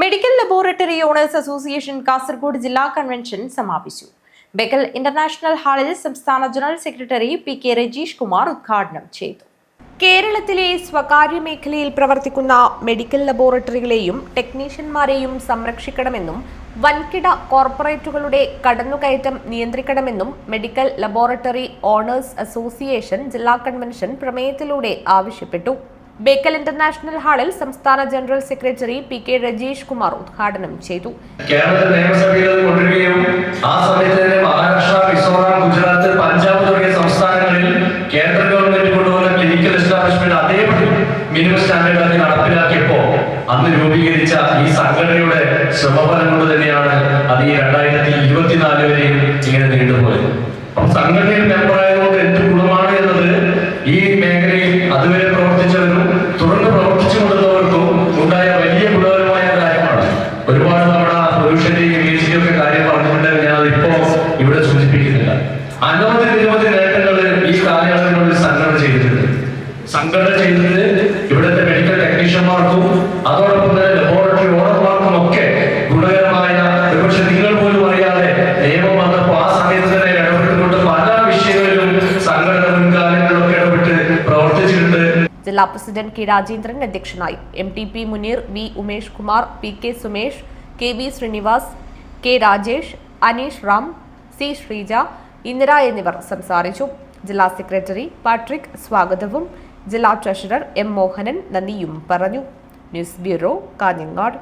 Medical laboratory owners association Kasaragod ജില്ലാ convention സമാപിച്ചു. Bekal international ഹാളിൽ സംസ്ഥാന general secretary P K Rajeesh Kumar ഉദ്ഘാടനം ചെയ്തു. കേരളത്തിലെ സ്വകാര്യ മേഖലയിൽ പ്രവർത്തിക്കുന്ന മെഡിക്കൽ ലബോറട്ടറികളെയും ടെക്നീഷ്യന്മാരെയും സംരക്ഷിക്കണമെന്നും വൻകിട കോർപ്പറേറ്റുകളുടെ കടന്നുകയറ്റം നിയന്ത്രിക്കണമെന്നും മെഡിക്കൽ ലബോറട്ടറി ഓണേഴ്സ് അസോസിയേഷൻ ജില്ലാ കൺവെൻഷൻ പ്രമേയത്തിലൂടെ ആവശ്യപ്പെട്ടു. ബേക്കൽ ഇന്റർനാഷണൽ ഹാളിൽ സംസ്ഥാന general secretary P K Rajeesh Kumar ഉദ്ഘാടനം ചെയ്തു. കേരളത്തിൽ ആ മഹാരാഷ്ട്ര ഗുജറാത്ത് പഞ്ചാബ് തുടങ്ങിയ സംസ്ഥാനങ്ങളിൽ കേന്ദ്ര ഗവൺമെന്റ് കൊണ്ടുവന്ന ക്ലിനിക്കൽ രൂപീകരിച്ച ഈ സംഘടനയുടെ തന്നെയാണ് അത് ഈ രണ്ടായിരത്തി ഇരുപത്തിനാല് വരെയും ഇങ്ങനെ നീണ്ടുപോയത്. സംഘടനയിൽ മെമ്പറായതുകൊണ്ട് ഒക്കെ കാര്യം പറഞ്ഞുകൊണ്ട് ഞാൻ ഇപ്പോ ഇവിടെ സൂചിപ്പിക്കുന്നില്ല. അനവധി നിരവധി നേട്ടങ്ങൾ ഈ കാലയളവിനുള്ളിൽ സംഘടന ചെയ്തിട്ടുണ്ട്. സംഘടന ചെയ്തത് ഇവിടുത്തെ മെഡിക്കൽ ടെക്നീഷ്യന്മാർക്കും അതോടൊപ്പം തന്നെ ലബോറട്ടറി ഓണർമാർക്കും ഒക്കെ ഗുണകരമായ ഒരുപക്ഷെ നിങ്ങൾ പോലും അറിയാതെ നിയമം വന്നപ്പോൾ ആ സമയത്ത് തന്നെ ഇടപെട്ടുകൊണ്ട് പല വിഷയങ്ങളിലും സംഘടന മുൻകാലങ്ങളിലൊക്കെ ഇടപെട്ട് പ്രവർത്തിച്ചിട്ടുണ്ട്. ജില്ലാ പ്രസിഡന്റ് കെ രാജേന്ദ്രൻ അധ്യക്ഷനായി. M T P Muneer V Umesh Kumar P K Sumesh K V Srinivas K Rajesh Aneesh Ram C Sreeja Indira എന്നിവർ സംസാരിച്ചു. ജില്ലാ സെക്രട്ടറി പാട്രിക് സ്വാഗതവും ജില്ലാ ട്രഷറർ എം മോഹനൻ നന്ദിയും പറഞ്ഞു. News bureau Kanhangad.